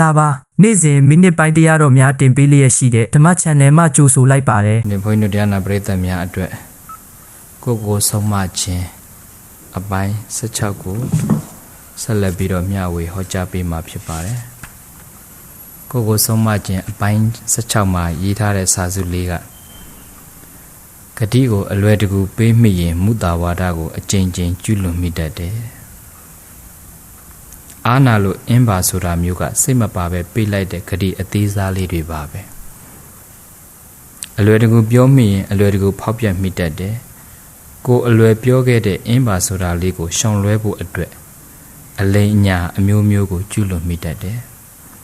လာပါနေ့စဉ်မိနစ်ပိုင်းတရားတော်များတင်ပေးလျက်ရှိတဲ့ဓမ္မ channel မှာကြိုဆိုလိုက်ပါတယ်ဒီဘုန်းကြီးတို့တရားနာပရိသတ်များအတွက်ကိုယ့်ကိုယ်ဆုံးမခြင်းအပိုင်း16ကိုဆက်လက်ပြီးတော့မျှဝေဟောကြားပေးမှာဖြစ်ပါတယ်။ကိုယ့်ကိုယ်ဆုံးမခြင်းအပိုင်း16မှာရေးထားတဲ့စာစုလေးကဂတိကိုအလွယ်တကူပေးမိရင်မုတာဝါဒကိုအကျဉ်းချင်းကျွလွန်မိတတ်တယ်။ အာနာလို့အင်းပါဆိုတာမျိုးကစိတ်မပါပဲပေးလိုက်တဲ့ဂတိအသေးစားလေးတွေပါပဲ။အလွယ်တကူပြောမိရင်အလွယ်တကူဖောက်ပြက်မိတတ်တယ်။ကိုယ်အလွယ်ပြောခဲ့တဲ့အင်းပါဆိုတာလေးကိုရှောင်လွှဲဖို့အတွက်အလိမ်အညာအမျိုးမျိုးကိုကျุလွန်မိတတ်တယ်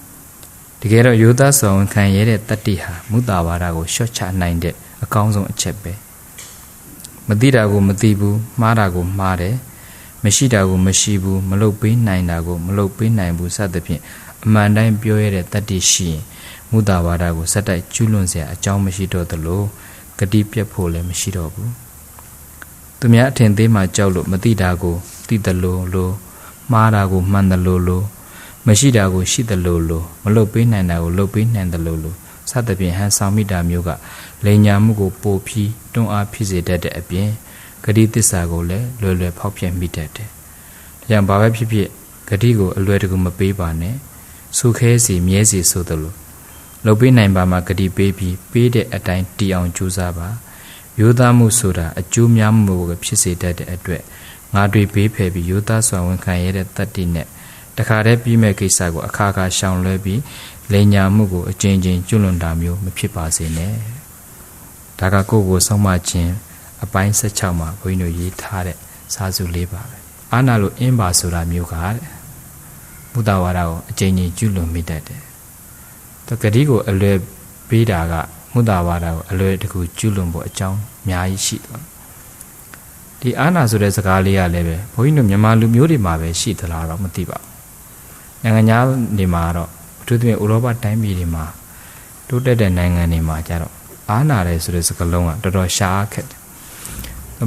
။တကယ်တော့ယောသားဆောင်ခံရတဲ့တတ္တိဟာမုတာဝါဒကိုရှော့ချနိုင်တဲ့အကောင်းဆုံးအချက်ပဲ။မသိတာကိုမသိဘူးမှားတာကိုမှားတယ် မရှိတာကိုမရှိဘူးမလုပ်ပေးနိုင်တာကိုမလုပ်ပေးနိုင်ဘူးစသဖြင့်အမှန်တိုင်းပြောရတဲ့တတ္တိရှိရင်မုသာဝါဒကိုစက်တိုက်ကျူးလွန်စရာအကြောင်းမရှိတော့သလိုဂတိပြတ်ဖို့လည်းမရှိတော့ဘူးသူများအထင်သေးမှကြောက်လို့မသိတာကိုသိသလိုလိုမှားတာကိုမှန်သလိုလိုမရှိတာကိုရှိသလိုလိုမလုပ်ပေးနိုင်တာကိုလုပ်ပေးနိုင်သလိုလိုစသဖြင့်ဟန်ဆောင်မိတာမျိုးကလိန်ညာမှုကိုပိုပြီးတွန်းအားဖြစ်စေတတ်တဲ့အပြင် ဂတိတစ္ဆာကိုလည်းလွယ်လွယ်ဖောက်ဖျက်မိတတ်တယ်။ဒါကြောင့်ဘာပဲဖြစ်ဖြစ်ဂတိကိုအလွယ်တကူမပေးပါနဲ့။ဆုခဲစီမြဲစီဆိုသလိုလုပ်ပေးနိုင်ပါမှာဂတိပေးပြီးပေးတဲ့အတိုင်းတီအောင်ကြိုးစားပါရိုးသားမှုဆိုတာအကျိုးများမှုကိုဖြစ်စေတတ်တဲ့အတွက်ငါတွေဘေးဖယ်ပြီးရိုးသားစွာဝန်ခံရတဲ့တတ္တိနဲ့တခါတည်းပြီးမဲ့ကိစ္စကိုအခါခါရှောင်လွှဲပြီးလိန်ညာမှုကိုအကျဉ်းချင်းကျွလွန်တာမျိုးမဖြစ်ပါစေနဲ့ဒါကကိုယ့်ကိုဆုံးမခြင်း အပိုင်း16မှာဘုန်းကြီးတို့ရေးထားတဲ့စာစုလေးပါပဲအာနာလိုအင်းပါဆိုတာမျိုးကတဲ့မုဒ္ဒဝါဒကိုအကျဉ်းချင်းကျွလွန်မိတတ်တယ်တဂတိကိုအလွယ်ပေးတာကမုဒ္ဒဝါဒကိုအလွယ်တကူကျွလွန်ဖို့အကြောင်းအများကြီးရှိတယ်ဒီအာနာဆိုတဲ့စကားလေးကလည်းပဲဘုန်းကြီးတို့မြန်မာလူမျိုးတွေမှာပဲရှိသလားတော့မသိပါဘူးနိုင်ငံခြားတွေမှာတော့အထူးသဖြင့်ဥရောပတိုင်းပြည်တွေမှာတိုးတက်တဲ့နိုင်ငံတွေမှာကြတော့အာနာတယ်ဆိုတဲ့စကားလုံးကတော်တော်ရှားခက်တယ်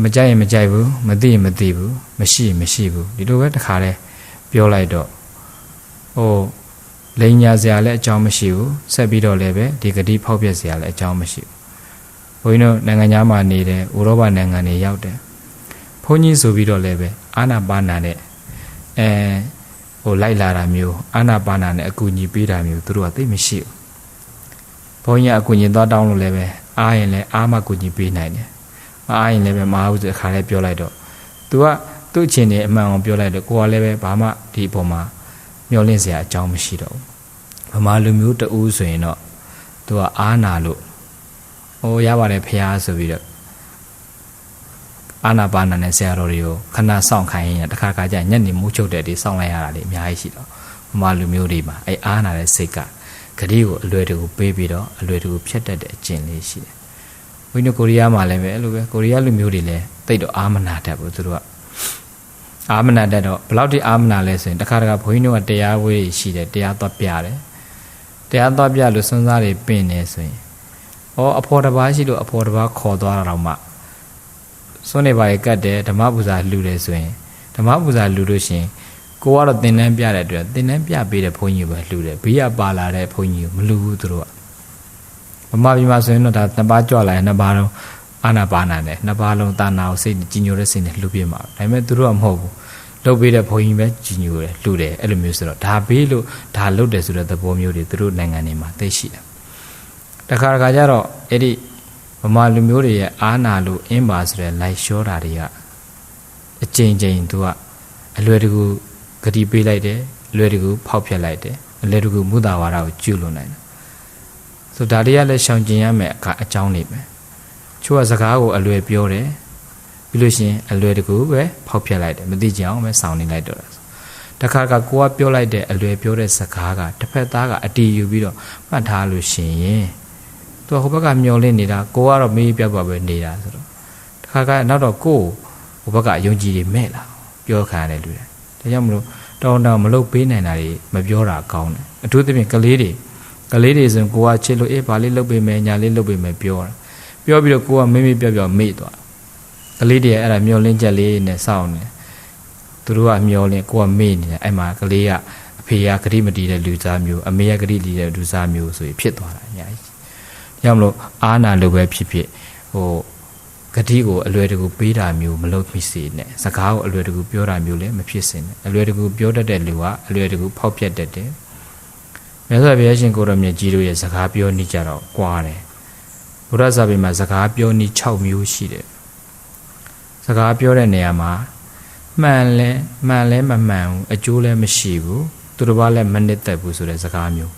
မကြိုက်ရင်မကြိုက်ဘူးမသိရင်မသိဘူးမရှိရင်မရှိဘူးဒီလိုပဲတခါလဲပြောလိုက်တော့ဟိုလိန်ညာစရာလည်းအကြောင်းမရှိဘူးဆက်ပြီးတော့လည်းပဲဒီဂတိဖောက်ပြက်စရာလည်းအကြောင်းမရှိဘူးဘုန်းကြီးတို့နိုင်ငံသားမှာနေတယ်ဥရောပနိုင်ငံတွေရောက်တယ်ဘုန်းကြီးဆိုပြီးတော့လည်းပဲအာနာပါနာနဲ့အဲဟိုလိုက်လာတာမျိုးအာနာပါနာနဲ့အကူအညီပေးတာမျိုးသူတို့ကသိမရှိဘူးဘုန်းကြီးကအကူအညီသွားတောင်းလို့လည်းပဲအားရင်လည်းအားမကူညီပေးနိုင်တယ် မအားရင်လည်းပဲမအားဘူးဆိုအခါလဲပြောလိုက်တော့ तू ကသူ့အချင်းနဲ့အမှန်အောင်ပြောလိုက်တော့ကိုကလည်းပဲဘာမှဒီအပေါ်မှာမျောလင့်စရာအကြောင်းမရှိတော့ဘူးဗမာလူမျိုးတဦးဆိုရင်တော့သူကအာနာလို့ဟိုရပါတယ်ဖះဆိုပြီးတော့အာနာပါနာနဲ့ဆရာတော်တွေကိုခဏစောင့်ခိုင်းရင်တခါခါကျညနေမိုးချုပ်တဲ့ဒီစောင့်လိုက်ရတာလေအများကြီးရှိတော့ဗမာလူမျိုးတွေမှာအဲအာနာတဲ့စိတ်ကဂတိကိုအလွယ်တကူပေးပြီးတော့အလွယ်တကူဖြတ်တတ်တဲ့အကျင့်လေးရှိတယ် ဝိနည်းကိုရီးယားမှာလည်းပဲအဲ့လိုပဲကိုရီးယားလူမျိုးတွေလည်းတိတ်တော့အာမနာတတ်ဘူးသူတို့ကအာမနာတက်တော့ဘယ်လောက်ထိအာမနာလဲဆိုရင်တခါတခါဘုန်းကြီးတို့ကတရားဝေးရှိတယ်တရားသွားပြတယ်တရားသွားပြလို့စွန်းစားတွေပင့်နေဆိုရင်ဩအဖော်တစ်ပါးရှိလို့အဖော်တစ်ပါးခေါ်သွားတာတော့မှစွန်းနေပါရဲ့ကတ်တယ်ဓမ္မပူဇာလှူတယ်ဆိုရင်ဓမ္မပူဇာလှူလို့ရှိရင်ကိုကတော့သင်တန်းပြတဲ့အတွက်သင်တန်းပြပေးတဲ့ဘုန်းကြီးပဲလှူတယ်ဘေးကပါလာတဲ့ဘုန်းကြီးကိုမလှူဘူးသူတို့က ဗမာပြည်မှာဆိုရင်တော့ဒါနှစ်ပါးကြွလာရင်နှစ်ပါးလုံးအာနာပါနာနဲ့နှစ်ပါးလုံးတာနာကိုစိတ်ကြီးညိုတဲ့စိတ်နဲ့လှူပြမှာဒါပေမဲ့သူတို့ကမဟုတ်ဘူးလှုပ်ပေးတဲ့ဘုန်းကြီးပဲကြီးညိုတယ်လှူတယ်အဲ့လိုမျိုးဆိုတော့ဒါဘေးလို့ဒါလှုပ်တယ်ဆိုတဲ့သဘောမျိုးတွေသူတို့နိုင်ငံတွေမှာသိရှိတယ်တခါတခါကျတော့အဲ့ဒီဗမာလူမျိုးတွေရဲ့အာနာလို့အင်းပါဆိုတဲ့လိုက်လျှောတာတွေကအကြိမ်ကြိမ်သူကအလွယ်တကူဂတိပေးလိုက်တယ်အလွယ်တကူဖောက်ဖျက်လိုက်တယ်အလွယ်တကူမုသာဝါဒကိုကျူးလွန်နိုင်တယ် ဆိုဒါတွေကလည်းရှောင်ကျင်ရမယ်အခါအကြောင်းနေပဲချို့ကစကားကိုအလွယ်ပြောတယ်ပြီးလို့ရှိရင်အလွယ်တကူပဲဖောက်ဖျက်လိုက်တယ်မသိကြအောင်ပဲစောင့်နေလိုက်တော့တာတခါကကိုကပြောလိုက်တဲ့အလွယ်ပြောတဲ့စကားကတစ်ဖက်သားကအတီးယူပြီးတော့မှတ်ထားလို့ရှိရင်သူကဟိုဘက်ကမျောလင့်နေတာကိုကတော့မေးပြတ်ပါပဲနေတာဆိုတော့တခါကနောက်တော့ကိုဟိုဘက်ကယုံကြည်တွေမဲ့လာပြောခံရတယ်လူတွေဒါကြောင့်မလို့တောင်းတောင်းမလုပ်ပေးနိုင်တာတွေမပြောတာကောင်းတယ်အထူးသဖြင့်ကလေးတွေ ကလေးတွေဆိုရင်ကိုကချစ်လို့အေးဘာလေးလုပ်ပေးမယ်ညာလေးလုပ်ပေးမယ်ပြောတာပြောပြီးတော့ကိုကမေးမေးပြောပြောမေ့သွားကလေးတွေအဲ့ဒါမျောလင့်ချက်လေးနဲ့စောင့်နေသူတို့ကမျောလင့်ကိုကမေ့နေတယ်အဲ့မှာကလေးကအဖဖေရဂတိမတီးတဲ့လူသားမျိုးအမေရဂတိတီးတဲ့လူသားမျိုးဆိုရင်ဖြစ်သွားတာအများကြီး။ကြောင့်မလို့အာနာလိုပဲဖြစ်ဖြစ်ဟိုဂတိကိုအလွယ်တကူပေးတာမျိုးမလုပ်မိစေနဲ့စကားကိုအလွယ်တကူပြောတာမျိုးလည်းမဖြစ်စေနဲ့အလွယ်တကူပြောတတ်တဲ့လူကအလွယ်တကူဖောက်ပြတ်တတ်တယ် မြတ်စွာဘုရားရှင်ကိုရောမြတ်ကြီးတို့ရဲ့စကားပြောနေကြတော့ကွာတယ်ဘုရားစာပေမှာစကားပြောနေ6မျိုးရှိတယ်စကားပြောတဲ့နေရာမှာမှန်လဲမှန်လဲမမှန်ဘူးအကျိုးလည်းမရှိဘူးသူတစ်ပါးလည်းမနစ်သက်ဘူးဆိုတဲ့စကားမျိုး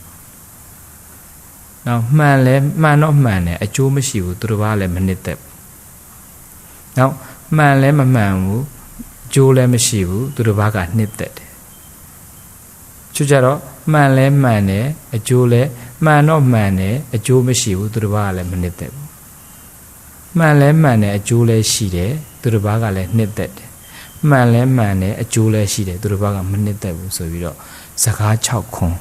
နောက်မှန်လဲမှန်တော့မှန်တယ်အကျိုးမရှိဘူးသူတစ်ပါးလည်းမနစ်သက်ဘူးနောက်မှန်လဲမမှန်ဘူးအကျိုးလည်းမရှိဘူးသူတစ်ပါးကနှစ်သက်တယ်ချူကြတော့ မှန်လဲမှန်တယ်အကျိုးလည်းမှန်တော့မှန်တယ်အကျိုးမရှိဘူးသူတစ်ပါးကလည်းမနှစ်သက်ဘူးမှန်လဲမှန်တယ်အကျိုးလည်းရှိတယ်သူတစ်ပါးကလည်းနှစ်သက်တယ်မှန်လဲမှန်တယ်အကျိုးလည်းရှိတယ်သူတစ်ပါးကမနှစ်သက်ဘူးဆိုပြီးတော့စကား6ခွန်း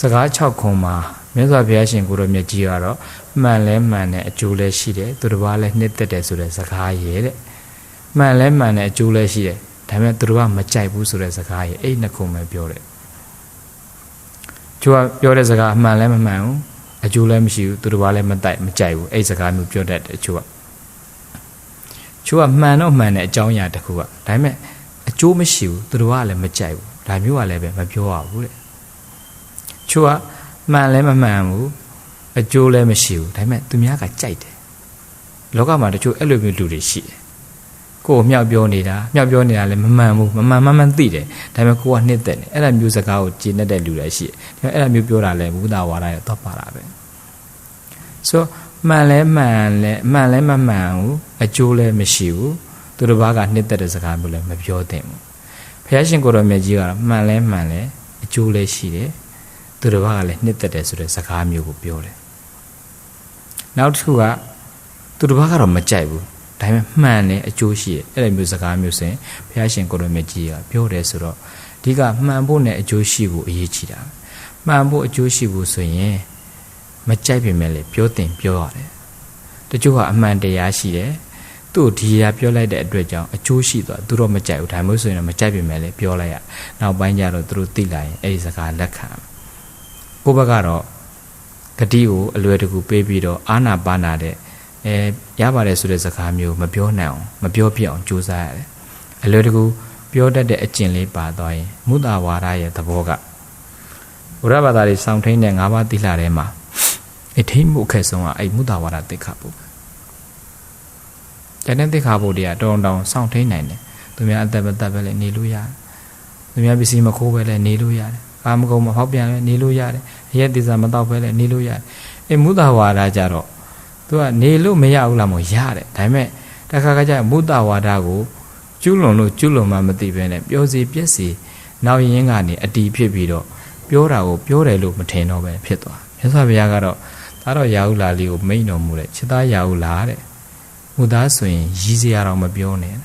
စကား6ခွန်းမှာမြတ်စွာဘုရားရှင်ကိုရောမြတ်ကြီးကတော့မှန်လဲမှန်တယ်အကျိုးလည်းရှိတယ်သူတစ်ပါးလည်းနှစ်သက်တယ်ဆိုတဲ့စကားရဲ့တဲ့မှန်လဲမှန်တယ်အကျိုးလည်းရှိတယ်ဒါပေမဲ့သူတစ်ပါးမကြိုက်ဘူးဆိုတဲ့စကားရဲ့အဲ့နှစ်ခုပဲပြောတယ် ကျိုးကပြောတဲ့စကားအမှန်လည်းမမှန်ဘူးအကျိုးလည်းမရှိဘူးသူတစ်ပါးလည်းမတိုက်မကြိုက်ဘူးအဲ့စကားမျိုးပြောတတ်တယ်ကျိုးကကျိုးကမှန်တော့မှန်တဲ့အကြောင်းအရာတစ်ခုကဒါပေမဲ့အကျိုးမရှိဘူးသူတစ်ပါးလည်းမကြိုက်ဘူးဒါမျိုးကလည်းပဲမပြောရဘူးတဲ့ကျိုးကမှန်လည်းမမှန်ဘူးအကျိုးလည်းမရှိဘူးဒါပေမဲ့သူများကကြိုက်တယ်လောကမှာတချို့အဲ့လိုမျိုးလူတွေရှိတယ် ကိုယ်မြောက်ပြောနေတာမြောက်ပြောနေတာလည်းမမှန်ဘူးမမှန်မှန်မှန်သိတယ်ဒါပေမဲ့ကိုကနှစ်သက်နေအဲ့ဒါမျိုးစကားကိုကျင့်တတ်တဲ့လူတွေရှိတယ်ဒါပေမဲ့အဲ့ဒါမျိုးပြောတာလည်းဘုဒ္ဓဝါဒရဲ့တော့ပါတာပဲဆိုမှန်လဲမှန်လဲမှန်လဲမမှန်ဘူးအကျိုးလည်းမရှိဘူးသူတစ်ပါးကနှစ်သက်တဲ့စကားမျိုးလည်းမပြောသင့်ဘူးဘုရားရှင်ကိုယ်တော်မြတ်ကြီးကတော့မှန်လဲမှန်လဲအကျိုးလည်းရှိတယ်သူတစ်ပါးကလည်းနှစ်သက်တယ်ဆိုတဲ့စကားမျိုးကိုပြောတယ်နောက်တစ်ခုကသူတစ်ပါးကတော့မကြိုက်ဘူး ဒါပေမဲ့မှန်တယ်အကျိုးရှိတယ်အဲ့လိုမျိုးစကားမျိုးဆိုရင်ဘုရားရှင်ကိုယ်တော်မြတ်ကြီးကပြောတယ်ဆိုတော့ဒီကမှန်ဖို့နဲ့အကျိုးရှိဖို့အရေးကြီးတာမှန်ဖို့အကျိုးရှိဖို့ဆိုရင်မကြိုက်ပေမဲ့လည်းပြောတင်ပြောရတယ်တချို့ကအမှန်တရားရှိတယ်သူ့ဒီရာပြောလိုက်တဲ့အတွက်ကြောင့်အကျိုးရှိသွားသူတော့မကြိုက်ဘူးဒါမျိုးဆိုရင်တော့မကြိုက်ပေမဲ့လည်းပြောလိုက်ရနောက်ပိုင်းကျတော့သူတို့သိလာရင်အဲ့ဒီစကားလက်ခံကိုယ့်ဘက်ကတော့ဂတိကိုအလွယ်တကူပေးပြီးတော့အာနာပါနာတဲ့ အဲရပါတယ်ဆိုတဲ့စကားမျိုးမပြောနိုင်အောင်မပြောပြအောင်ကြိုးစားရတယ်အလွယ်တကူပြောတတ်တဲ့အကျင့်လေးပါသွားရင်မုဒ္ဒဝါဒရဲ့သဘောကဘုရားဘာသာတွေစောင့်ထိန်တဲ့၅ပါးသီလထဲမှာအထိမ့်မှုအခက်ဆုံးကအဲ့မုဒ္ဒဝါဒသိက္ခာပုကျန်တဲ့သိက္ခာပုတွေကတောင်းတောင်းစောင့်ထိန်နိုင်တယ်သူများအသက်ပဲတက်ပဲလည်းနေလို့ရတယ်သူများပစ္စည်းမခိုးပဲလည်းနေလို့ရတယ်ကာမဂုဏ်မဟောက်ပြန်လည်းနေလို့ရတယ်အရက်တိစာမတော့ပဲလည်းနေလို့ရတယ်အဲ့မုဒ္ဒဝါဒကြတော့ သူကနေလို့မရဘူးလားမို့ရတယ်ဒါပေမဲ့တခါခါကျမုဒ္ဒဝါဒကိုကျူးလွန်လို့ကျူးလွန်မှမသိဘဲနဲ့ပြောစီပြက်စီနောက်ရင်းကနေအတီးဖြစ်ပြီးတော့ပြောတာကိုပြောတယ်လို့မထင်တော့ပဲဖြစ်သွားမြတ်စွာဘုရားကတော့ဒါတော့ရာဟုလာလေးကိုမိန်တော်မူတဲ့ချစ်သားရာဟုလာတဲ့မူသားဆိုရင်ရည်စရာတော့မပြောနဲ့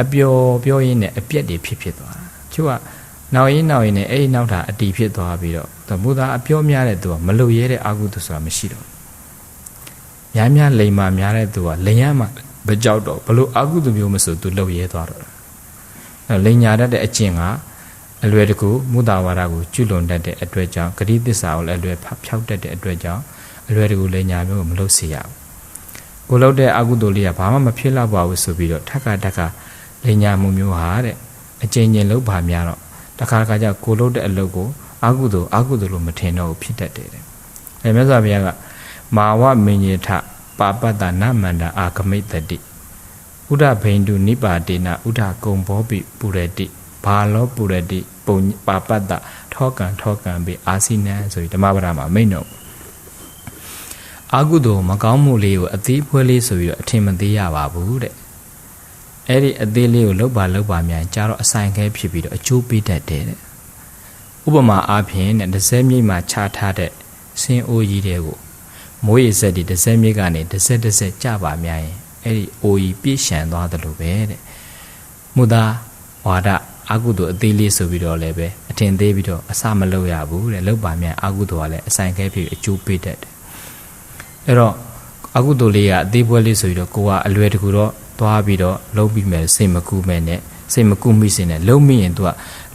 အပျော်ပြောရင်းနဲ့အပြက်တွေဖြစ်ဖြစ်သွားတာသူကနောက်ရင်းနောက်ရင်းနဲ့အဲ့ဒီနောက်တာအတီးဖြစ်သွားပြီးတော့မူသားအပြောများတဲ့သူကမလုံရဲတဲ့အာဟုသူဆိုတာမရှိတော့ များများလိမ်မာများတဲ့သူကလိမ်ရမှမကြောက်တော့ဘလို့အာဟုသူမျိုးမဆိုသူလုံရဲသွားတော့အဲလိမ်ညာတတ်တဲ့အကျင့်ကအလွယ်တကူမုဒဝါဒကိုကျွလွန်တတ်တဲ့အတွက်ကြောင့်ဂတိသစ္စာကိုလည်းအလွယ်ဖြောက်တတ်တဲ့အတွက်ကြောင့်အလွယ်တကူလိမ်ညာမျိုးကိုမလုပ်စေရဘူးကိုလုပ်တဲ့အကုသိုလ်လေးကဘာမှမဖြစ်တော့ပါဘူးဆိုပြီးတော့ထက်ကတက်ကလိမ်ညာမှုမျိုးဟာတဲ့အကျဉ်းချင်းလုပ်ပါများတော့တခါတခါကျကိုလုပ်တဲ့အလုပ်ကိုအာကုသိုလ်အာကုသိုလ်လို့မထင်တော့ဘူးဖြစ်တတ်တယ်အဲမြတ်စွာဘုရားက မာဝမင်းညထပါပတ္တနမန္တအာဂမိတ်တတိဥဒဘိန္ဒုနိပါတေနဥဒကုံဘောပိပုရတိဘာလောပုရတိပုံပါပတ္တထောကံထောကံပိအာစိနံဆိုပြီးဓမ္မပဒမှာမိန့်တော့အာကုသိုလ်မကောင်းမှုလေးကိုအသေးဖွဲလေးဆိုပြီးတော့အထင်မသေးရပါဘူးတဲ့အဲ့ဒီအသေးလေးကိုလှုပ်ပါလှုပ်ပါမြန်ကြာတော့အဆိုင်ခဲဖြစ်ပြီးတော့အကျိုးပေးတတ်တယ်တဲ့ဥပမာအားဖြင့်တဲ့ဒဇဲမြိတ်မှာခြားထားတဲ့ဆင်းအိုးကြီးတွေကို မိုးရေစက်ဒီဒဇက်မြစ်ကနေဒဇက်ဒဇက်ကြပါများရင်အဲ့ဒီအိုကြီးပြည့်ရှံသွားတယ်လို့ပဲတဲ့မူသားဝါဒအာကုသိုလ်အသေးလေးဆိုပြီးတော့လည်းပဲအထင်သေးပြီးတော့အစမလုပ်ရဘူးတဲ့လောက်ပါမြန်အာကုသိုလ်ကလည်းအဆိုင်ခဲဖြစ်အကျိုးပေးတတ်တယ်အဲ့တော့အာကုသိုလ်လေးကအသေးပွဲလေးဆိုပြီးတော့ကိုကအလွယ်တကူတော့သွားပြီးတော့လုံးပြီးမယ်စိတ်မကူးမဲ့နဲ့စိတ်မကူမိစင်နဲ့လုံမိရင် तू က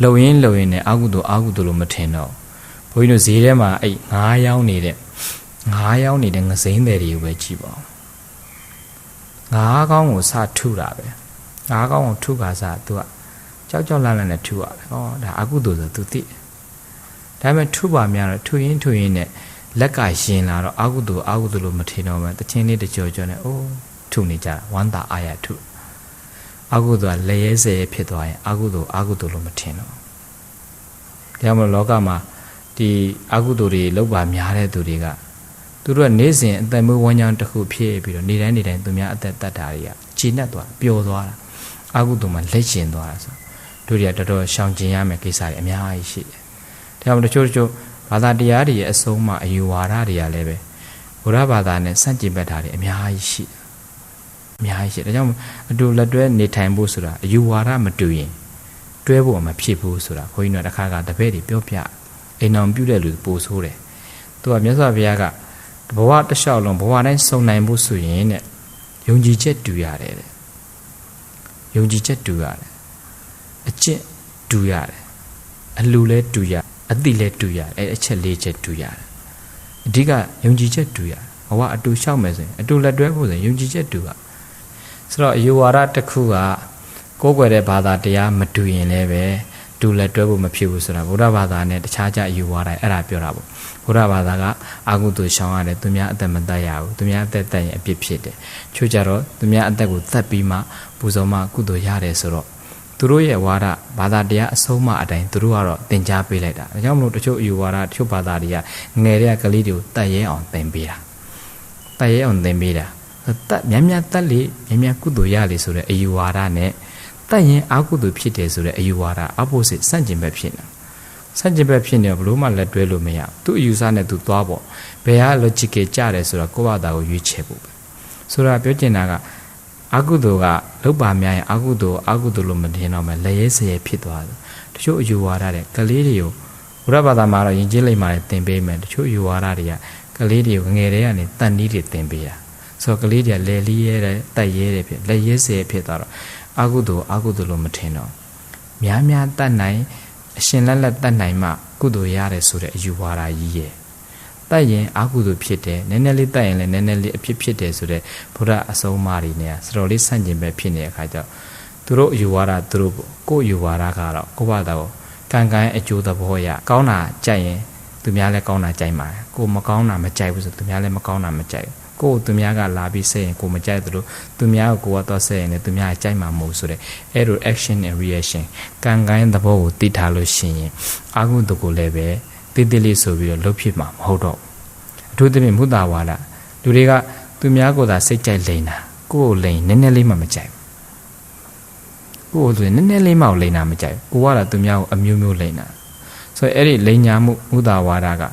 လုံရင်းလုံရင်းနဲ့အာဟုတုအာဟုတုလို့မထင်တော့ဘုန်းကြီးတို့ဈေးထဲမှာအဲ့ငါးယောင်းနေတဲ့ ငါးယောင်းနေတဲ့ငစိမ့်တယ်တွေကိုပဲကြည့်ပါဦးငါးကောင်းကိုစထုတာပဲငါးကောင်းကိုထုခါစ तू ကကြောက်ကြောက်လန့်လန့်နဲ့ထုရတယ်ဟောဒါအာဟုတုဆို तू သိဒါပေမဲ့ထုပါများတော့ထုရင်းထုရင်းနဲ့လက်ကရှင်လာတော့အာဟုတုအာဟုတုလို့မထင်တော့မှတချင်းလေးတကြောကြောနဲ့အိုးထုနေကြတာဝမ်းသာအာရထုအာဟုတုကလည်းရဲစဲဖြစ်သွားရင်အာဟုတုအာဟုတုလို့မထင်တော့ဒါကြောင့်မလို့လောကမှာဒီအာဟုတုတွေလောက်ပါများတဲ့သူတွေက သူတို့ကနေ့စဉ်အသက်မွေးဝမ်းကြောင်းတစ်ခုဖြစ်ပြီးတော့နေတိုင်းနေတိုင်းသူများအသက်တတ်တာတွေကခြေနဲ့သွားပျော်သွားတာအာဟုတုမှာလက်ကျင်သွားတာဆိုတို့တွေကတော်တော်ရှောင်ကျင်ရမယ့်ကိစ္စတွေအများကြီးရှိတယ်ဒါကြောင့်တချို့တချို့ဘာသာတရားတွေရဲ့အဆုံးအမအယူဝါဒတွေကလည်းပဲဘုရားဘာသာနဲ့ဆန့်ကျင်ဘက်တာတွေအများကြီးရှိတယ်အများကြီးရှိတယ်ဒါကြောင့်အတူလက်တွဲနေထိုင်ဖို့ဆိုတာအယူဝါဒမတူရင်တွဲဖို့မဖြစ်ဘူးဆိုတာဘုန်းကြီးတို့တခါကတပည့်တွေပြောပြအိမ်အောင်ပြုတဲ့လူပို့ဆိုးတယ်သူကမြတ်စွာဘုရားက ဘဝတစ်လျှောက်လုံးဘဝတိုင်းစုံနိုင်ဖို့ဆိုရင်တဲ့ယုံကြည်ချက်တူရတယ်တဲ့ယုံကြည်ချက်တူရတယ်အကျင့်တူရတယ်အလှလဲတူရအတိလဲတူရတယ်အဲအချက်လေးချက်တူရတယ်အဓိကယုံကြည်ချက်တူရတယ်ဘဝအတူလျှောက်မယ်ဆိုရင်အတူလက်တွဲဖို့ဆိုရင်ယုံကြည်ချက်တူရဆိုတော့အယူဝါဒတစ်ခုကကိုးကွယ်တဲ့ဘာသာတရားမတူရင်လည်းပဲတူလက်တွဲဖို့မဖြစ်ဘူးဆိုတာဗုဒ္ဓဘာသာနဲ့တခြားကြအယူဝါဒအဲ့ဒါပြောတာပေါ့ ဘုရားဘာသာကအကုသိုလ်ရှောင်ရတယ်သူများအသက်မတတ်ရဘူးသူများအသက်တတ်ရင်အပြစ်ဖြစ်တယ်ချို့ကြတော့သူများအသက်ကိုသတ်ပြီးမှပူဇော်မှကုသိုလ်ရတယ်ဆိုတော့သူတို့ရဲ့ဝါဒဘာသာတရားအဆုံးအမအတိုင်းသူတို့ကတော့သင်ကြားပေးလိုက်တာဒါကြောင့်မလို့တချို့အယူဝါဒတချို့ဘာသာတွေကငယ်တဲ့ကလေးတွေကိုတတ်ရဲအောင်သင်ပေးတာတတ်ရဲအောင်သင်ပေးတာတတ်မြတ်မြတ်တတ်လေမြတ်မြတ်ကုသိုလ်ရလေဆိုတဲ့အယူဝါဒနဲ့တတ်ရင်အကုသိုလ်ဖြစ်တယ်ဆိုတဲ့အယူဝါဒအပိုစစ်စန့်ကျင်ဘက်ဖြစ်နေတယ် ဆန့်ကျင်ဘက်ဖြစ်နေဘလို့မှလက်တွဲလို့မရသူ့အယူဆနဲ့သူသွားပေါ့ဘယ်ဟာ logical ကြတယ်ဆိုတော့ကိုယ့်ဘာသာကိုရွေးချယ်ဖို့ပဲဆိုတာပြောချင်တာကအကုသိုလ်ကလုတ်ပါများရင်အကုသိုလ်အကုသိုလ်လို့မတင်တော့မှလက်ရဲစရဲဖြစ်သွားတယ်တချို့အယူဝါဒတဲ့ကလေးတွေကိုဘုရားဘာသာမှာတော့ယဉ်ကျေးလိမ္မာတွေသင်ပေးမယ်တချို့အယူဝါဒတွေကကလေးတွေကိုငယ်တည်းကနေတန်နီးတွေသင်ပေးတာဆိုတော့ကလေးတွေကလဲလီးရဲတဲ့တက်ရဲတဲ့ဖြစ်လက်ရဲစရဲဖြစ်သွားတော့အကုသိုလ်အကုသိုလ်လို့မထင်တော့များများတတ်နိုင် အရှင်လက်လက်တတ်နိုင်မှကုသိုလ်ရတယ်ဆိုတဲ့အယူဝါဒကြီးရဲ့တတ်ရင်အကုသိုလ်ဖြစ်တယ်နည်းနည်းလေးတတ်ရင်လည်းနည်းနည်းလေးအဖြစ်ဖြစ်တယ်ဆိုတဲ့ဘုရားအဆုံးအမတွေနဲ့စတော်လေးဆန့်ကျင်ပဲဖြစ်နေတဲ့အခါကျတော့သူတို့အယူဝါဒသူတို့ကိုယ့်အယူဝါဒကတော့ကိုယ့်ဘာသာကိုကံကံအကျိုးသဘောရကောင်းတာကြိုက်ရင်သူများလည်းကောင်းတာကြိုက်ပါတယ်ကိုမကောင်းတာမကြိုက်ဘူးဆိုသူများလည်းမကောင်းတာမကြိုက်ဘူး ကိုယ်သူများကလာပြီးဆက်ရင်ကိုမကြိုက်သလိုသူများကိုကိုကတော့ဆက်ရင်လည်းသူများကြိုက်မှာမဟုတ်ဆိုတဲ့အဲ့လို action and reaction ကံကိုင်းသဘောကိုသိထားလို့ရှိရင်အာဟုတကိုလည်းပဲတိတိလေးဆိုပြီးတော့လှုပ်ဖြစ်မှာမဟုတ်တော့အထူးသဖြင့်မုဒ္ဒဝါဒလူတွေကသူများကိုသာစိတ်ကြိုက်လိန်တာကိုယ်ကိုလိန်နည်းနည်းလေးမှမကြိုက်ဘူးကိုယ်ဆိုရင်နည်းနည်းလေးမှလိန်တာမကြိုက်ဘူးကိုကတော့သူများကိုအမျိုးမျိုးလိန်တာဆိုတော့အဲ့ဒီလိန်ညာမှုမုဒ္ဒဝါဒက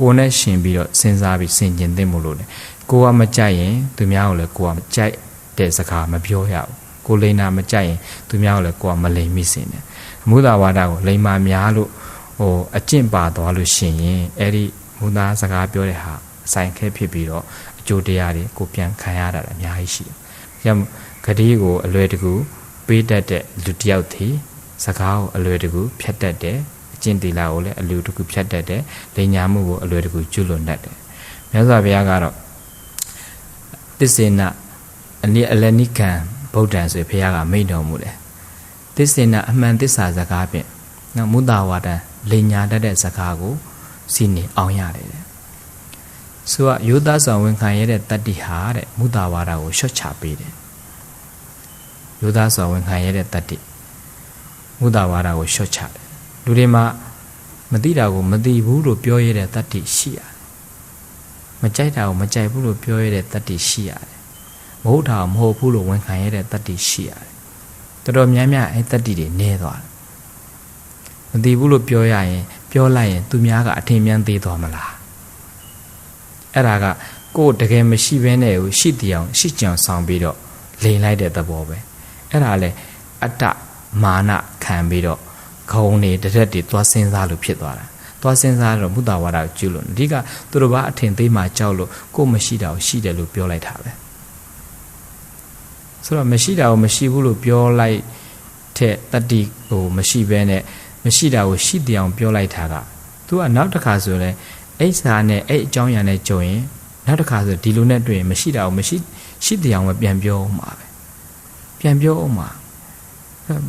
ကိုယ်နဲ့ရှင်ပြီးတော့စဉ်းစားပြီးဆင်ကျင်သင့်မို့လို့လေ ကိုကမကြိုက်ရင်သူများကိုလည်းကိုကမကြိုက်တဲ့စကားမပြောရဘူးကိုလိန်နာမကြိုက်ရင်သူများကိုလည်းကိုကမလိန်မိစင်တယ်မုသာဝါဒကိုလိန်မာများလို့ဟိုအကျင့်ပါသွားလို့ရှိရင်အဲ့ဒီမုသာစကားပြောတဲ့ဟာအဆိုင်ခဲဖြစ်ပြီးတော့အကျိုးတရားတွေကိုပြန်ခံရတာလည်းအများကြီးရှိတယ်။ကြောင့်ဂတိကိုအလွယ်တကူပေးတတ်တဲ့လူတစ်ယောက် thì စကားကိုအလွယ်တကူဖြတ်တတ်တယ်အကျင့်တီလာကိုလည်းအလွယ်တကူဖြတ်တတ်တယ်လိန်ညာမှုကိုအလွယ်တကူကျွလွန်တတ်တယ်။မြတ်စွာဘုရားကတော့ သစ္စေနအနိအလနိကံဗုဒ္ဓံဆိုဘုရားကမိန့်တော်မူတယ်သစ္စေနအမှန်သစ္စာစကားဖြင့်နော်မုဒ္ဒဝါဒလိညာတတ်တဲ့စကားကိုစီနေအောင်ရတယ်တဲ့ဆိုတော့ယောသားဆောင်ဝန်ခံရတဲ့တတ္တိဟာတဲ့မုဒ္ဒဝါဒကိုရှော့ချပေးတယ်ယောသားဆောင်ဝန်ခံရတဲ့တတ္တိမုဒ္ဒဝါဒကိုရှော့ချတယ်လူတွေမှာမသိတာကိုမသိဘူးလို့ပြောရတဲ့တတ္တိရှိရတယ် မကြိုက်တာကိုမကြိုက်ဘူးလို့ပြောရတဲ့တတ္တိရှိရတယ်မဟုတ်တာမဟုတ်ဘူးလို့ဝန်ခံရတဲ့တတ္တိရှိရတယ်တော်တော်များများအဲတတ္တိတွေနည်းသွားတယ်မသိဘူးလို့ပြောရရင် ပြောလိုက်ရင်သူများကအထင်မြန်းသေးသွားမလားအဲ့ဒါကကိုယ်တကယ်မရှိဘဲနဲ့ကိုရှိတီအောင်ရှိကြံဆောင်ပြီးတော့လိန်လိုက်တဲ့သဘောပဲအဲ့ဒါလေအတ္တမာနခံပြီးတော့ခေါင်းနေတရက်တွေသွားစဉ်းစားလို့ဖြစ်သွားတာ သွားစဉ်းစားတော့မုဒ္ဒဝါဒကိုကျุလို့အဓိကသူတို့ဘာအထင်သေးမှကြောက်လို့ကိုယ်မရှိတာကိုရှိတယ်လို့ပြောလိုက်တာပဲဆိုတော့မရှိတာကိုမရှိဘူးလို့ပြောလိုက်ထက်တတိဟိုမရှိဘဲနဲ့မရှိတာကိုရှိတရားပြောလိုက်တာကသူကနောက်တစ်ခါဆိုရင်အိဆာနဲ့အဲ့အကြောင်းအရာနဲ့ကြုံရင်နောက်တစ်ခါဆိုဒီလိုနဲ့တွေ့ရင်မရှိတာကိုမရှိရှိတရားပဲပြန်ပြောအောင်ပါပဲပြန်ပြောအောင်ပါ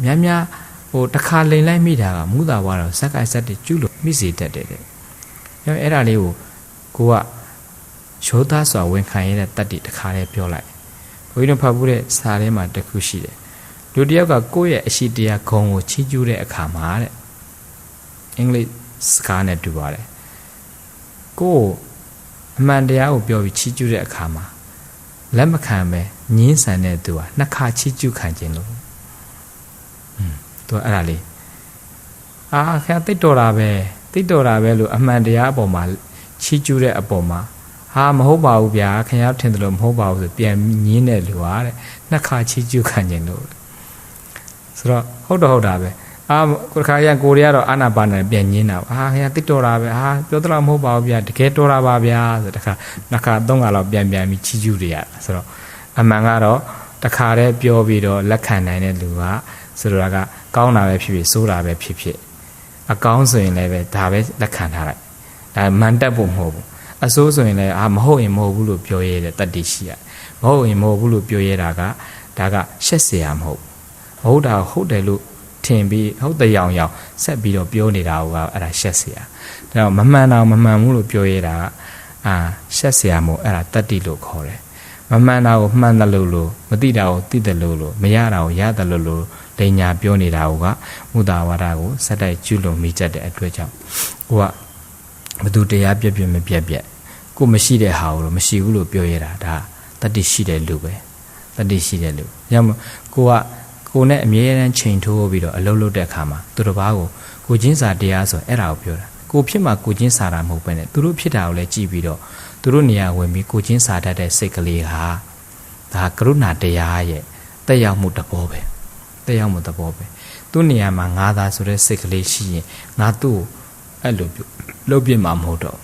များများဟို တစ်ခါလိန်လိုက်မိတာကမူတာဘွားတော့ဇက်ကိုက်ဇက်တွေကျူးလို့မိစေတတ်တယ်တဲ့အဲအဲ့ဒါလေးကိုကိုကရိုးသားစွာဝန်ခံရတဲ့တတ်တိတစ်ခါလေးပြောလိုက်ဘုန်းကြီးတို့ဖတ်ဖို့တဲ့စာထဲမှာတစ်ခုရှိတယ်လူတစ်ယောက်ကကိုယ့်ရဲ့အရှိတရားဂုံကိုချီးကျူးတဲ့အခါမှာတဲ့အင်္ဂလိပ်စကားနဲ့တူပါတယ်ကိုယ်အမှန်တရားကိုပြောပြီးချီးကျူးတဲ့အခါမှာလက်မခံပဲညင်းဆန်တဲ့သူဟာနှစ်ခါချီးကျူးခံခြင်းလို့อืม သူအဲ့ဒါလေးအာခင်တိတ်တော်တာပဲတိတ်တော်တာပဲလို့အမှန်တရားအပေါ်မှာချီးကျူးတဲ့အပေါ်မှာဟာမဟုတ်ပါဘူးဗျာခင်ဗျားထင်တယ်လို့မဟုတ်ပါဘူးဆိုပြန်ညင်းတဲ့လူဟာတဲ့နှစ်ခါချီးကျူးခံခြင်းလို့ဆိုတော့ဟုတ်တော့ဟုတ်တာပဲအာကိုခါရကိုရီးယားတော့အာနာပါနာပြန်ညင်းတာအာခင်ဗျာတိတ်တော်တာပဲအာပြောတော့မဟုတ်ပါဘူးဗျာတကယ်တော်တာပါဗျာဆိုတခါနှစ်ခါသုံးခါလောက်ပြန်ပြန်ပြီးချီးကျူးတွေရတာဆိုတော့အမှန်ကတော့တခါတည်းပြောပြီးတော့လက်ခံနိုင်တဲ့လူကဆိုတော့က ကောင်းတာပဲဖြစ်ဖြစ်ဆိုးတာပဲဖြစ်ဖြစ်အကောင်းဆိုရင်လည်းပဲဒါပဲလက်ခံထားလိုက်ဒါမန်တက်ဖို့မဟုတ်ဘူးအဆိုးဆိုရင်လည်းအာမဟုတ်ရင်မဟုတ်ဘူးလို့ပြောရတဲ့တတ်တည်ရှိရမဟုတ်ရင်မဟုတ်ဘူးလို့ပြောရတာကဒါကရှက်เสียမဟုတ်မဟုတ်တာဟုတ်တယ်လို့ထင်ပြီးဟုတ်တဲ့ရောင်ရောင်ဆက်ပြီးတော့ပြောနေတာကအဲ့ဒါရှက်เสียဒါတော့မမှန်တာမမှန်ဘူးလို့ပြောရတာကအာရှက်เสียမို့အဲ့ဒါတတ်တည်လို့ခေါ်တယ်မမှန်တာကိုမှန်တယ်လို့လို့မသိတာကိုသိတယ်လို့လို့မရတာကိုရတယ်လို့လို့ လိန်ညာပြောနေတာကမုတာဝါဒကိုစက်တိုက်ကျุလွန်မိချက်တဲ့အတွက်ကြောင့်ကိုကဘသူတရားပြက်ပြက်မပြက်ပြက်ကိုမရှိတဲ့ဟာကိုမရှိဘူးလို့ပြောရတာဒါတတိရှိတဲ့လူပဲတတိရှိတဲ့လူညမကိုကကိုနဲ့အမြဲတမ်းချိန်ထိုးပြီးတော့အလုပ်လုပ်တဲ့အခါမှာသူတစ်ပါးကိုကိုချင်းစာတရားဆိုအဲ့ဒါကိုပြောတာကိုဖြစ်မှာကိုချင်းစာတာမဟုတ်ပဲနဲ့သူတို့ဖြစ်တာကိုလည်းကြည့်ပြီးတော့သူတို့နေရာဝင်ပြီးကိုချင်းစာတတ်တဲ့စိတ်ကလေးဟာဒါကရုဏာတရားရဲ့တက်ရောက်မှုတဘောပဲ တက်ရောက်မှုတဘောပဲသူ့နေရာမှာငါသာဆိုတဲ့စိတ်ကလေးရှိရင်ငါသူ့ကိုအဲ့လိုလုပ်ပြမှာမဟုတ်တော့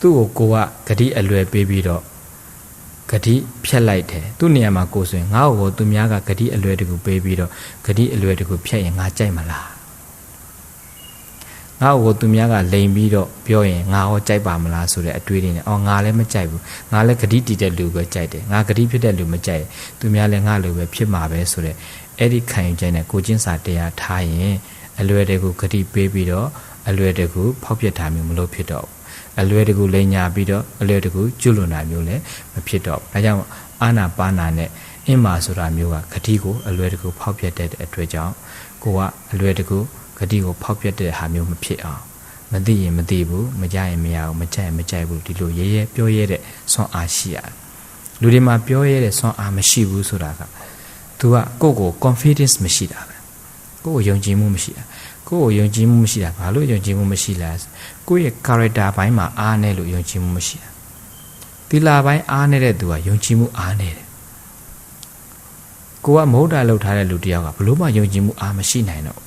သူ့ကိုကိုကဂတိအလွယ်ပေးပြီးတော့ဂတိဖြတ်လိုက်တယ်သူ့နေရာမှာကိုဆိုရင်ငါ့ကိုသူများကဂတိအလွယ်တကူပေးပြီးတော့ဂတိအလွယ်တကူဖြတ်ရင်ငါကြိုက်မလားငါ့ကိုသူများကလိန်ပြီးတော့ပြောရင်ငါဟောကြိုက်ပါမလားဆိုတဲ့အတွေးတွေနဲ့အော်ငါလည်းမကြိုက်ဘူးငါလည်းဂတိတည်တဲ့လူပဲကြိုက်တယ်ငါဂတိဖြစ်တဲ့လူမကြိုက်သူများလည်းငါလိုပဲဖြစ်မှာပဲဆိုတဲ့ အဲ့ဒီခံယူချက်နဲ့ကိုချင်းစာတရားထားရင်အလွယ်တကူဂတိပေးပြီးတော့အလွယ်တကူဖောက်ပြတာမျိုးမလုပ်ဖြစ်တော့အလွယ်တကူလိန်ညာပြီးတော့အလွယ်တကူကျွလွန်တာမျိုးလည်းမဖြစ်တော့ဒါကြောင့်အာနာပါနာနဲ့အင်းမာဆိုတာမျိုးကဂတိကိုအလွယ်တကူဖောက်ပြတဲ့အတွက်ကြောင့်ကိုကအလွယ်တကူဂတိကိုဖောက်ပြတဲ့ဟာမျိုးမဖြစ်အောင်မသိရင်မသိဘူးမကြရင်မရဘူးမကြရင်မကြိုက်ဘူးဒီလိုရဲရဲပြောရဲတဲ့ဆွမ်းအားရှိရတယ်လူတွေမှာပြောရဲတဲ့ဆွမ်းအားမရှိဘူးဆိုတာက तू ကကိုယ့်ကို confidence မရှိတာပဲကိုယ့်ကိုယုံကြည်မှုမရှိတာကိုယ့်ကိုယုံကြည်မှုမရှိတာဘာလို့ယုံကြည်မှုမရှိလဲကိုယ့်ရဲ့ character ဘိုင်းမှာအားနေလို့ယုံကြည်မှုမရှိတာသီလဘိုင်းအားနေတဲ့သူကယုံကြည်မှုအားနေတယ်ကိုကမဟုတ်တာလုပ်ထားတဲ့လူတယောက်ကဘလို့မှယုံကြည်မှုအားမရှိနိုင်တော့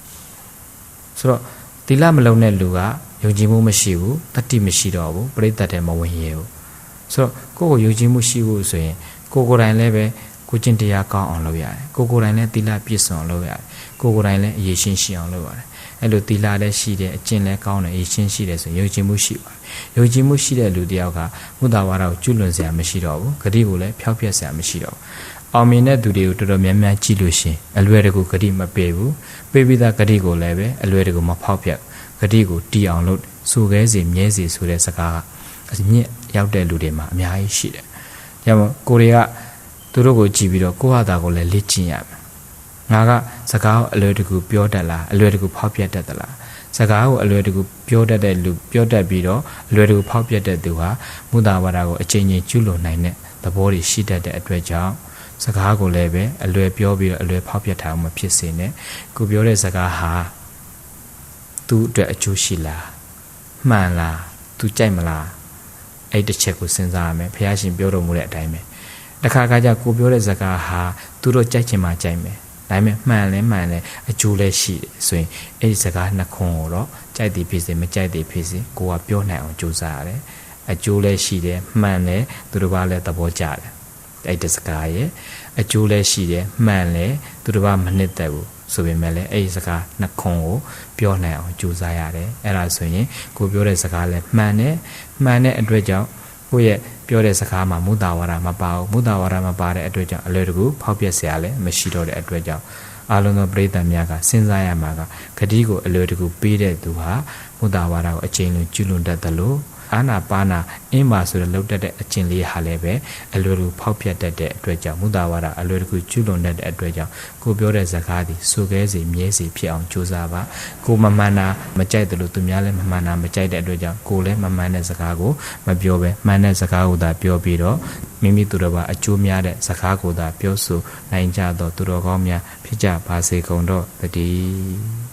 ဆိုတော့သီလမလုံတဲ့လူကယုံကြည်မှုမရှိဘူးတတိမရှိတော့ဘူးပြိတ္တတဲ့မဝင်ရဘူးဆိုတော့ကိုယ့်ကိုယုံကြည်မှုရှိဖို့ဆိုရင်ကိုကိုယ်တိုင်လည်းပဲ ကိုကျင့်တရားကောင်းအောင်လုပ်ရတယ်ကိုကိုယ်တိုင်လည်းသီလပြည့်စုံအောင်လုပ်ရတယ်ကိုကိုယ်တိုင်လည်းအရေးရှင်းရှိအောင်လုပ်ရတယ်အဲ့လိုသီလလည်းရှိတယ်အကျင့်လည်းကောင်းတယ်အရေးရှင်းရှိတယ်ဆိုရင်ယုံကြည်မှုရှိပါတယ်ယုံကြည်မှုရှိတဲ့လူတယောက်ကမုဒ္ဒဝါဒကိုကျွလွန်စရာမရှိတော့ဘူးဂတိကိုလည်းဖျောက်ဖျက်စရာမရှိတော့ဘူးအောင်မြင်တဲ့သူတွေကိုတော်တော်များများကြည့်လို့ရှင်အလွယ်တကူဂတိမပေးဘူးပေးပြီးသားဂတိကိုလည်းပဲအလွယ်တကူမဖောက်ဖျက်ဂတိကိုတီအောင်လုပ်စူခဲစီမြဲစီဆိုတဲ့စကားကအမြင့်ရောက်တဲ့လူတွေမှာအများကြီးရှိတယ်။ဒါကြောင့်ကိုတွေက သူတို့ကိုကြည့်ပြီးတော့ကိုယ့်ဟာတာကိုလည်းလေ့ကျင့်ရမယ်။ငါကစကားကိုအလွယ်တကူပြောတတ်လားအလွယ်တကူဖောက်ပြတတ်သလား။စကားကိုအလွယ်တကူပြောတတ်တဲ့လူပြောတတ်ပြီးတော့အလွယ်တကူဖောက်ပြတတ်သူဟာမုဒ္ဒဝါဒကိုအချိန်ချင်းကျွလွန်နိုင်တဲ့သဘောတွေရှိတတ်တဲ့အတွက်ကြောင့်စကားကိုလည်းပဲအလွယ်ပြောပြီးတော့အလွယ်ဖောက်ပြထားမှဖြစ်စေနဲ့ကိုပြောတဲ့စကားဟာသူ့အတွက်အကျိုးရှိလားမှန်လားသူကြိုက်မလားအဲ့တစ်ချက်ကိုစဉ်းစားရမယ်ဘုရားရှင်ပြောတော်မူတဲ့အတိုင်းပဲ တခါခါကျကိုပြောတဲ့စကားဟာသူတို့ကြိုက်ချင်မှကြိုက်မယ်ဒါပေမဲ့မှန်လဲမှန်လဲအကျိုးလဲရှိတယ်ဆိုရင်အဲ့ဒီစကားနှစ်ခွန်းကိုတော့ကြိုက်သည်ဖြစ်စေမကြိုက်သည်ဖြစ်စေကိုကပြောနိုင်အောင်ကြိုးစားရတယ်အကျိုးလဲရှိတယ်မှန်လဲသူတို့ကလည်းသဘောကျတယ်အဲ့ဒီစကားရဲ့အကျိုးလဲရှိတယ်မှန်လဲသူတို့ကမနှစ်သက်ဘူးဆိုပေမဲ့လည်းအဲ့ဒီစကားနှစ်ခွန်းကိုပြောနိုင်အောင်ကြိုးစားရတယ်အဲ့ဒါဆိုရင်ကိုပြောတဲ့စကားလည်းမှန်တယ်မှန်တဲ့အတွက်ကြောင့် ကိုယ့်ရဲ့ပြောတဲ့စကားမှာမုသာဝါဒမပါဘူးမုသာဝါဒမပါတဲ့အတွက်ကြောင့်အလွယ်တကူဖောက်ပြက်စရာလည်းမရှိတော့တဲ့အတွက်ကြောင့်အလုံးစုံပရိသတ်များကစဉ်းစားရမှာကဂတိကိုအလွယ်တကူပေးတဲ့သူဟာမုသာဝါဒကိုအချိန်လုံးကျွလွန်တတ်တယ်လို့ အာနာပါနာအင်းပါဆိုတဲ့လောက်တတ်တဲ့အကျင့်လေးဟာလည်းပဲအလွယ်တကူဖောက်ပြတ်တတ်တဲ့အတွက်ကြောင့်မုသာဝါဒအလွယ်တကူကျွလွန်တတ်တဲ့အတွက်ကြောင့်ကိုပြောတဲ့စကားသည်ဆိုခဲစီမြဲစီဖြစ်အောင်ကြိုးစားပါကိုမမှန်တာမကြိုက်တယ်လို့သူများလည်းမမှန်တာမကြိုက်တဲ့အတွက်ကြောင့်ကိုလည်းမမှန်တဲ့စကားကိုမပြောဘဲမှန်တဲ့စကားကိုသာပြောပြီးတော့မိမိသူတော်ဘာအကျိုးများတဲ့စကားကိုသာပြောဆိုနိုင်ကြတော့သူတော်ကောင်းများဖြစ်ကြပါစေကုန်တော့တည်း